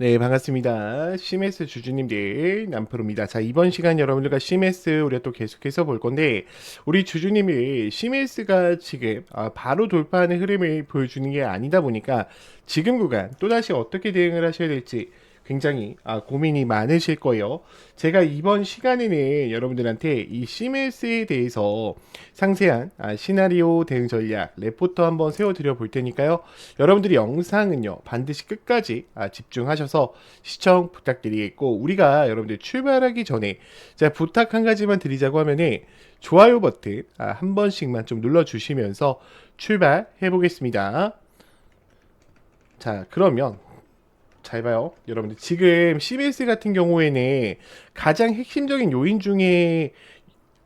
네, 반갑습니다. CMS 주주님들, 남프로입니다. 자, 이번 시간 여러분들과 CMS 우리가 또 계속해서 볼 건데, 우리 주주님이 CMS가 지금 아, 바로 돌파하는 흐름을 보여주는 게 아니다 보니까, 지금 구간 또다시 어떻게 대응을 하셔야 될지 굉장히 아, 고민이 많으실 거예요. 제가 이번 시간에는 여러분들한테 이 CMS에 대해서 상세한 아, 시나리오 대응 전략, 레포터 한번 세워드려 볼 테니까요. 여러분들이 영상은요, 반드시 끝까지 아, 집중하셔서 시청 부탁드리겠고, 우리가 여러분들 출발하기 전에 제가 부탁 한 가지만 드리자고 하면은 좋아요 버튼 아, 한 번씩만 좀 눌러주시면서 출발해 보겠습니다. 자, 그러면 잘 봐요. 여러분들 지금 CBS 같은 경우에는 가장 핵심적인 요인 중에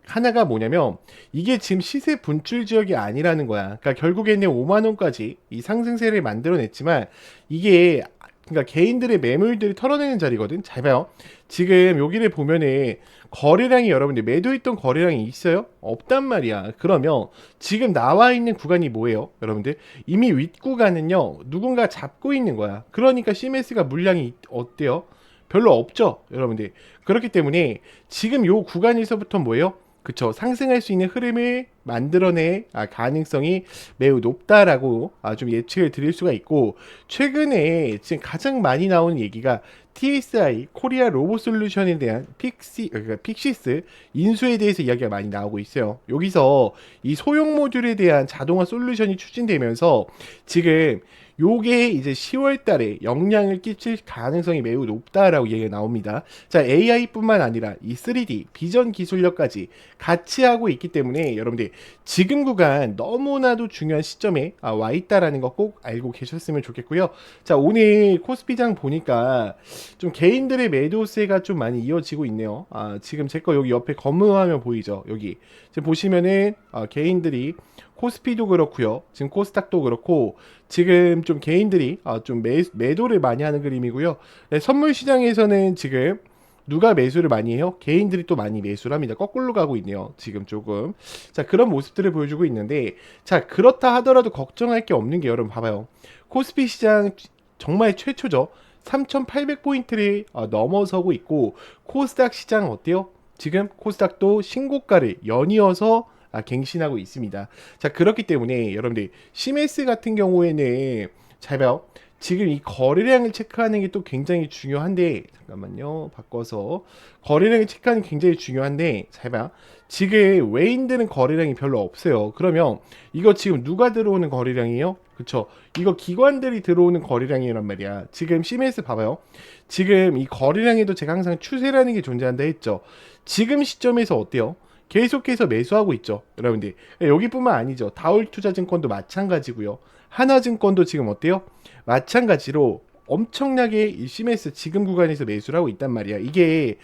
하나가 뭐냐면 이게 지금 시세 분출 지역이 아니라는 거야. 그러니까 결국에는 5만 원까지 이 상승세를 만들어냈지만 이게 그러니까 개인들의 매물들이 털어내는 자리거든. 잘 봐요. 지금 여기를 보면은 거래량이 여러분들 매도했던 거래량이 있어요? 없단 말이야. 그러면 지금 나와 있는 구간이 뭐예요? 여러분들 이미 윗 구간은요 누군가 잡고 있는 거야. 그러니까 CMS가 물량이 어때요? 별로 없죠, 여러분들. 그렇기 때문에 지금 요 구간에서부터 뭐예요? 그쵸 상승할 수 있는 흐름을 만들어낼 아, 가능성이 매우 높다라고 아, 좀 예측을 드릴 수가 있고 최근에 지금 가장 많이 나오는 얘기가 TSI 코리아 로봇 솔루션에 대한 픽시 그러니까 픽시스 인수에 대해서 이야기가 많이 나오고 있어요. 여기서 이 소형 모듈에 대한 자동화 솔루션이 추진되면서 지금 요게 이제 10월 달에 영향을 끼칠 가능성이 매우 높다라고 얘기가 나옵니다. 자, AI뿐만 아니라 이 3D 비전 기술력까지 같이 하고 있기 때문에 여러분들 지금 구간 너무나도 중요한 시점에 아, 와 있다라는 거 꼭 알고 계셨으면 좋겠고요. 자, 오늘 코스피장 보니까 좀 개인들의 매도세가 좀 많이 이어지고 있네요. 아, 지금 제 거 여기 옆에 검은 화면 보이죠? 여기. 지금 보시면은 아, 개인들이 코스피도 그렇고요. 지금 코스닥도 그렇고 지금 좀 개인들이 아, 좀 매, 매도를 많이 하는 그림이고요. 네, 선물 시장에서는 지금 누가 매수를 많이 해요? 개인들이 또 많이 매수를 합니다. 거꾸로 가고 있네요. 지금 조금. 자, 그런 모습들을 보여주고 있는데, 자, 그렇다 하더라도 걱정할 게 없는 게 여러분 봐봐요. 코스피 시장 정말 최초죠. 3,800포인트를 어, 넘어서고 있고, 코스닥 시장 어때요? 지금 코스닥도 신고가를 연이어서 아, 갱신하고 있습니다. 자, 그렇기 때문에 여러분들 시메스 같은 경우에는 잘 봐요. 지금 이 거래량을 체크하는 게 또 굉장히 중요한데 잠깐만요. 바꿔서 거래량을 체크하는 게 굉장히 중요한데 잘 봐. 지금 외인들은 거래량이 별로 없어요. 그러면 이거 지금 누가 들어오는 거래량이에요? 그쵸? 이거 기관들이 들어오는 거래량이란 말이야. 지금 시메스 봐봐요. 지금 이 거래량에도 제가 항상 추세라는 게 존재한다 했죠. 지금 시점에서 어때요? 계속해서 매수하고 있죠. 여러분들. 여기뿐만 아니죠. 다울 투자증권도 마찬가지고요. 하나증권도 지금 어때요? 마찬가지로 엄청나게 이 CMS 지금 구간에서 매수를 하고 있단 말이야. 이게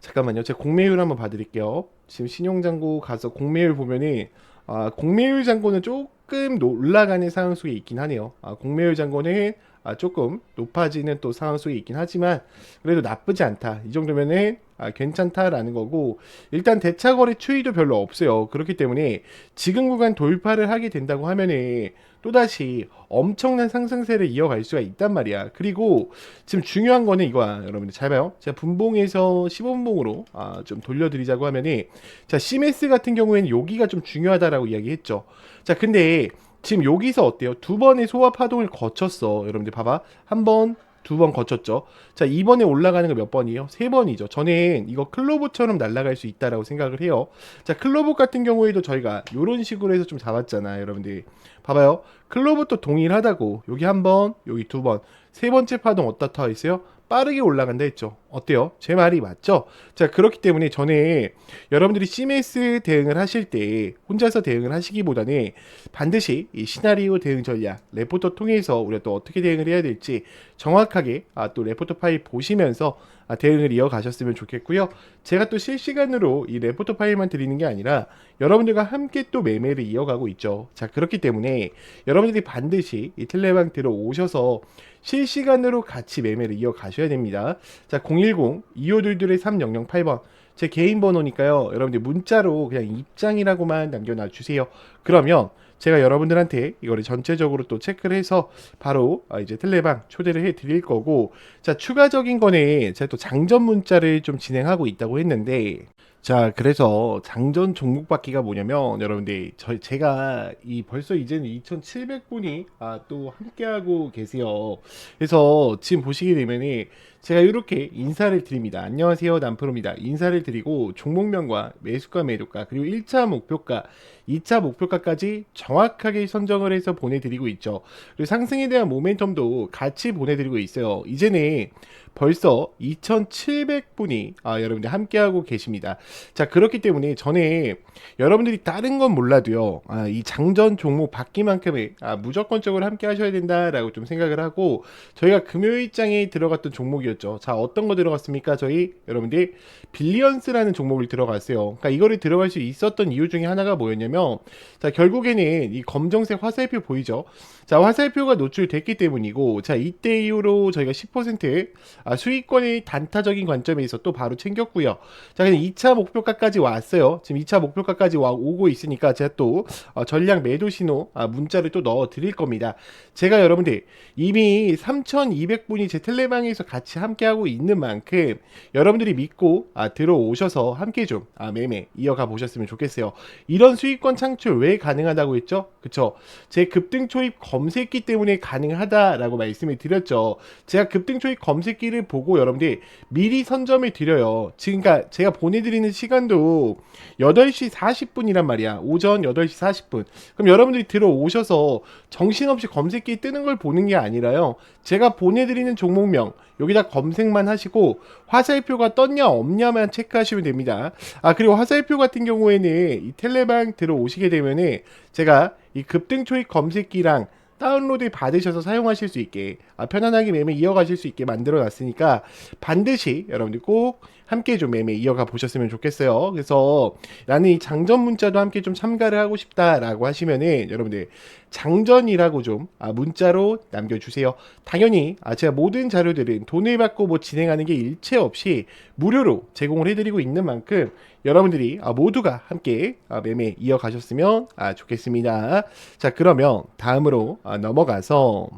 잠깐만요. 제가 공매율 한번 봐드릴게요. 지금 신용장고 가서 공매율 보면은 아, 공매율 잔고는 조금 올라가는 상황 속에 있긴 하네요. 아, 공매율 잔고는 아, 조금 높아지는 또 상황 속에 있긴 하지만 그래도 나쁘지 않다. 이 정도면은 아, 괜찮다라는 거고 일단 대차거래 추이도 별로 없어요. 그렇기 때문에 지금 구간 돌파를 하게 된다고 하면은 또다시 엄청난 상승세를 이어갈 수가 있단 말이야. 그리고 지금 중요한 거는 이거야. 여러분들 잘 봐요. 제가 분봉에서 15분봉으로 아, 좀 돌려드리자고 하면은 자, 시메스 같은 경우에는 여기가 좀 중요하다라고 이야기했죠. 자, 근데 지금 여기서 어때요? 두 번의 소화 파동을 거쳤어. 여러분들 봐봐. 한 번, 두 번 거쳤죠. 자, 이번에 올라가는 거 몇 번이에요? 세 번이죠. 저는 이거 클로버처럼 날아갈 수 있다라고 생각을 해요. 자, 클로버 같은 경우에도 저희가 이런 식으로 해서 좀 잡았잖아요. 여러분들. 봐봐요. 클로버도 동일하다고. 여기 한 번, 여기 두 번. 세 번째 파동 어떻다 있어요? 빠르게 올라간다 했죠. 어때요? 제 말이 맞죠? 자, 그렇기 때문에 저는 여러분들이 CMS 대응을 하실 때 혼자서 대응을 하시기보다는 반드시 이 시나리오 대응 전략, 레포터 통해서 우리가 또 어떻게 대응을 해야 될지 정확하게 아, 또 레포터 파일 보시면서 아, 대응을 이어가셨으면 좋겠고요. 제가 또 실시간으로 이 레포터 파일만 드리는 게 아니라 여러분들과 함께 또 매매를 이어가고 있죠. 자, 그렇기 때문에 여러분들이 반드시 이 텔레방 들어오셔서 실시간으로 같이 매매를 이어가셔야 됩니다. 자, 010-2522-3008번. 제 개인 번호니까요. 여러분들 문자로 그냥 입장이라고만 남겨놔 주세요. 그러면 제가 여러분들한테 이거를 전체적으로 또 체크를 해서 바로 아, 이제 텔레방 초대를 해 드릴 거고 자 추가적인 거는 제가 또 장전 문자를 좀 진행하고 있다고 했는데 자 그래서 장전 종목 받기가 뭐냐면 여러분들 저 제가 이 벌써 이제는 2,700분이 아, 또 함께하고 계세요. 그래서 지금 보시게 되면은 제가 이렇게 인사를 드립니다. 안녕하세요 남프로입니다. 인사를 드리고 종목명과 매수가 매도가 그리고 1차 목표가 2차 목표가까지 정확하게 선정을 해서 보내드리고 있죠. 그리고 상승에 대한 모멘텀도 같이 보내드리고 있어요. 이제는 벌써 2,700분이 아, 여러분들 함께하고 계십니다. 자, 그렇기 때문에 전에 여러분들이 다른 건 몰라도요, 아, 이 장전 종목 받기만큼은 아, 무조건적으로 함께 하셔야 된다라고 좀 생각을 하고, 저희가 금요일장에 들어갔던 종목이 었죠. 자, 어떤 거 들어갔습니까? 저희 여러분들 빌리언스라는 종목을 들어갔어요. 그러니까 이거를 들어갈 수 있었던 이유 중에 하나가 뭐였냐면, 자, 결국에는 이 검정색 화살표 보이죠? 자, 화살표가 노출됐기 때문이고, 자, 이때 이후로 저희가 10% 아, 수익권의 단타적인 관점에서 또 바로 챙겼고요. 자, 그냥 2차 목표가까지 왔어요. 지금 2차 목표가까지 와, 오고 있으니까 제가 또 어, 전략 매도 신호 아, 문자를 또 넣어 드릴 겁니다. 제가 여러분들 이미 3,200분이 제 텔레방에서 같이 함께하고 있는 만큼 여러분들이 믿고 아, 들어오셔서 함께 좀 아, 매매 이어가 보셨으면 좋겠어요. 이런 수익권 창출 왜 가능하다고 했죠? 그쵸? 제 급등 초입 검색기 때문에 가능하다라고 말씀을 드렸죠. 제가 급등 초입 검색기를 보고 여러분들이 미리 선점을 드려요. 지금 그러니까 제가 보내드리는 시간도 8시 40분이란 말이야. 오전 8시 40분. 그럼 여러분들이 들어오셔서 정신없이 검색기 뜨는 걸 보는 게 아니라요. 제가 보내드리는 종목명 여기다 검색만 하시고 화살표가 떴냐 없냐만 체크하시면 됩니다. 아 그리고 화살표 같은 경우에는 이 텔레방 들어오시게 되면은 제가 이 급등 초입 검색기랑 다운로드 받으셔서 사용하실 수 있게 아, 편안하게 매매 이어가실 수 있게 만들어 놨으니까 반드시 여러분들 꼭 함께 좀 매매 이어가 보셨으면 좋겠어요. 그래서 나는 이 장전 문자도 함께 좀 참가를 하고 싶다라고 하시면은 여러분들 장전이라고 좀 아, 문자로 남겨주세요. 당연히 아, 제가 모든 자료들은 돈을 받고 뭐 진행하는 게 일체 없이 무료로 제공을 해드리고 있는 만큼 여러분들이 아, 모두가 함께 아, 매매 이어가셨으면 아, 좋겠습니다. 자 그러면 다음으로 아, 넘어가서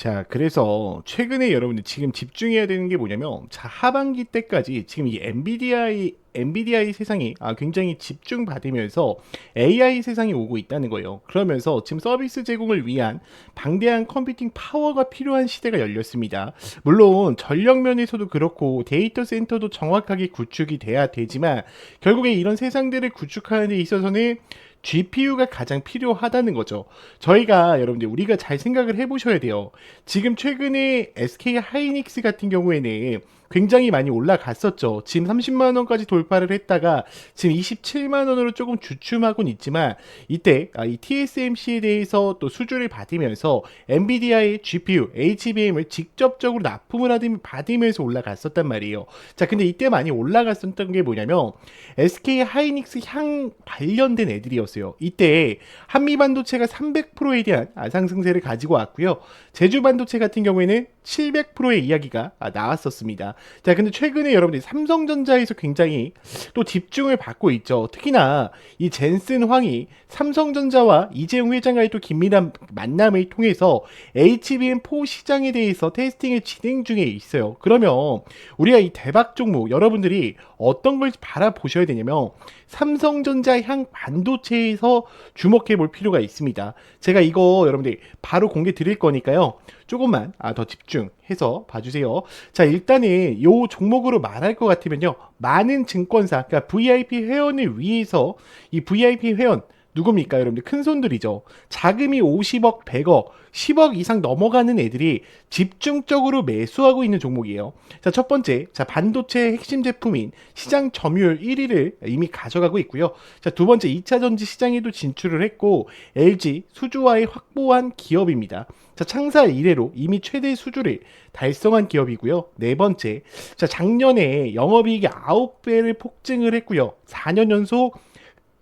자, 그래서 최근에 여러분들 지금 집중해야 되는 게 뭐냐면, 자, 하반기 때까지 지금 이 엔비디아의 엔비디아의 세상이 아, 굉장히 집중받으면서 AI 세상이 오고 있다는 거예요. 그러면서 지금 서비스 제공을 위한 방대한 컴퓨팅 파워가 필요한 시대가 열렸습니다. 물론 전력 면에서도 그렇고 데이터 센터도 정확하게 구축이 돼야 되지만 결국에 이런 세상들을 구축하는 데 있어서는 GPU가 가장 필요하다는 거죠. 저희가 여러분들 우리가 잘 생각을 해보셔야 돼요. 지금 최근에 SK 하이닉스 같은 경우에는 굉장히 많이 올라갔었죠. 지금 30만 원까지 돌파를 했다가 지금 27만 원으로 조금 주춤하고는 있지만 이때 아, 이 TSMC에 대해서 또 수주를 받으면서 엔비디아의 GPU, HBM을 직접적으로 납품을 받으면서 올라갔었단 말이에요. 자, 근데 이때 많이 올라갔었던 게 뭐냐면 SK 하이닉스 향 관련된 애들이었어요. 이때 한미 반도체가 300%에 대한 상승세를 가지고 왔고요. 제주 반도체 같은 경우에는 700%의 이야기가 나왔었습니다. 자, 근데 최근에 여러분들이 삼성전자에서 굉장히 또 집중을 받고 있죠. 특히나 이 젠슨 황이 삼성전자와 이재용 회장과의 또 긴밀한 만남을 통해서 HBM4 시장에 대해서 테스팅을 진행 중에 있어요. 그러면 우리가 이 대박 종목 여러분들이 어떤 걸 바라보셔야 되냐면 삼성전자 향 반도체에서 주목해 볼 필요가 있습니다. 제가 이거 여러분들 바로 공개 드릴 거니까요. 조금만 아, 더 집중해서 봐주세요. 자, 일단은 이 종목으로 말할 것 같으면요. 많은 증권사, 그러니까 VIP 회원을 위해서 이 VIP 회원 누굽니까? 여러분들 큰 손들이죠. 자금이 50억, 100억, 10억 이상 넘어가는 애들이 집중적으로 매수하고 있는 종목이에요. 자, 첫 번째, 자, 반도체 핵심 제품인 시장 점유율 1위를 이미 가져가고 있고요. 자, 두 번째, 2차 전지 시장에도 진출을 했고, LG 수주와의 확보한 기업입니다. 자, 창사 이래로 이미 최대 수주를 달성한 기업이고요. 네 번째, 자, 작년에 영업이익이 9배를 폭증을 했고요. 4년 연속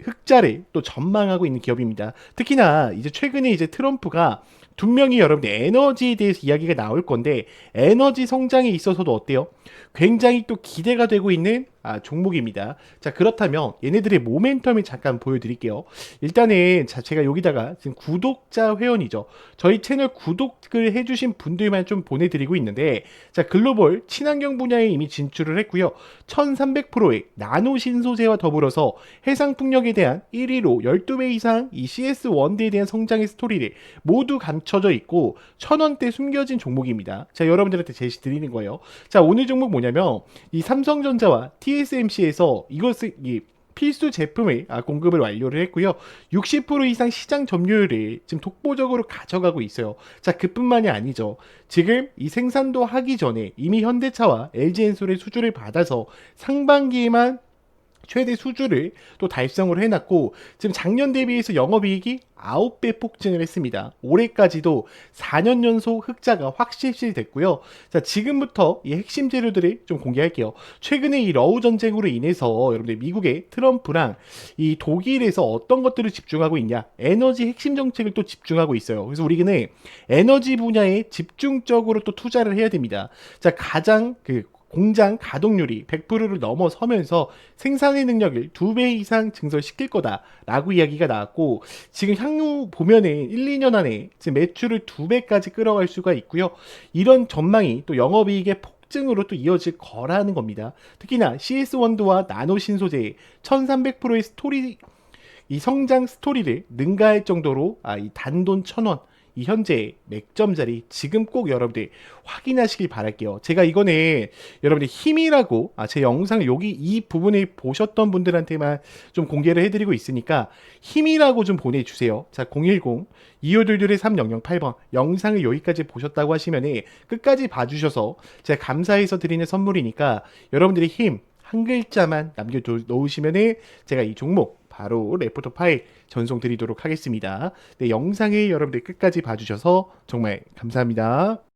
흑자를 또 전망하고 있는 기업입니다. 특히나 이제 최근에 이제 트럼프가 분명히 여러분들 에너지에 대해서 이야기가 나올 건데 에너지 성장에 있어서도 어때요? 굉장히 또 기대가 되고 있는 아, 종목입니다. 자 그렇다면 얘네들의 모멘텀을 잠깐 보여드릴게요. 일단은 자 제가 여기다가 지금 구독자 회원이죠. 저희 채널 구독을 해주신 분들만 좀 보내드리고 있는데 자 글로벌 친환경 분야에 이미 진출을 했고요. 1300%의 나노 신소재와 더불어서 해상 풍력에 대한 1위로 12배 이상 이 CS 원대에 대한 성장의 스토리를 모두 감춰져 있고 천원대 숨겨진 종목입니다. 자 여러분들한테 제시 드리는 거예요. 자 오늘 종목 뭐냐면 이 삼성전자와 TSMC에서 이것을 이 필수 제품의 아, 공급을 완료를 했고요. 60% 이상 시장 점유율을 지금 독보적으로 가져가고 있어요. 자, 그뿐만이 아니죠. 지금 이 생산도 하기 전에 이미 현대차와 LG엔솔의 수주를 받아서 상반기에만 최대 수주를 또 달성을 해놨고 지금 작년 대비해서 영업이익이 9배 폭증을 했습니다. 올해까지도 4년 연속 흑자가 확실시 됐고요. 자 지금부터 이 핵심 재료들을 좀 공개할게요. 최근에 이 러우 전쟁으로 인해서 여러분들 미국의 트럼프랑 이 독일에서 어떤 것들을 집중하고 있냐 에너지 핵심 정책을 또 집중하고 있어요. 그래서 우리는 에너지 분야에 집중적으로 또 투자를 해야 됩니다. 자 가장 그 공장 가동률이 100%를 넘어서면서 생산의 능력을 두배 이상 증설시킬 거다라고 이야기가 나왔고 지금 향후 보면은 1, 2년 안에 지금 매출을 두 배까지 끌어갈 수가 있고요. 이런 전망이 또 영업이익의 폭증으로 또 이어질 거라는 겁니다. 특히나 CS 원드와 나노 신소재의 1300%의 스토리 이 성장 스토리를 능가할 정도로 아, 이 단돈 천원 이 현재 맥점 자리 지금 꼭 여러분들 확인하시길 바랄게요. 제가 이거는 여러분들 힘이라고 아, 제 영상 여기 이 부분을 보셨던 분들한테만 좀 공개를 해드리고 있으니까 힘이라고 좀 보내주세요. 자 010 2522의 3008번 영상을 여기까지 보셨다고 하시면 끝까지 봐주셔서 제가 감사해서 드리는 선물이니까 여러분들의 힘 한 글자만 남겨 놓으시면 제가 이 종목 바로 레포터 파일 전송 드리도록 하겠습니다. 네, 영상을 여러분들 끝까지 봐주셔서 정말 감사합니다.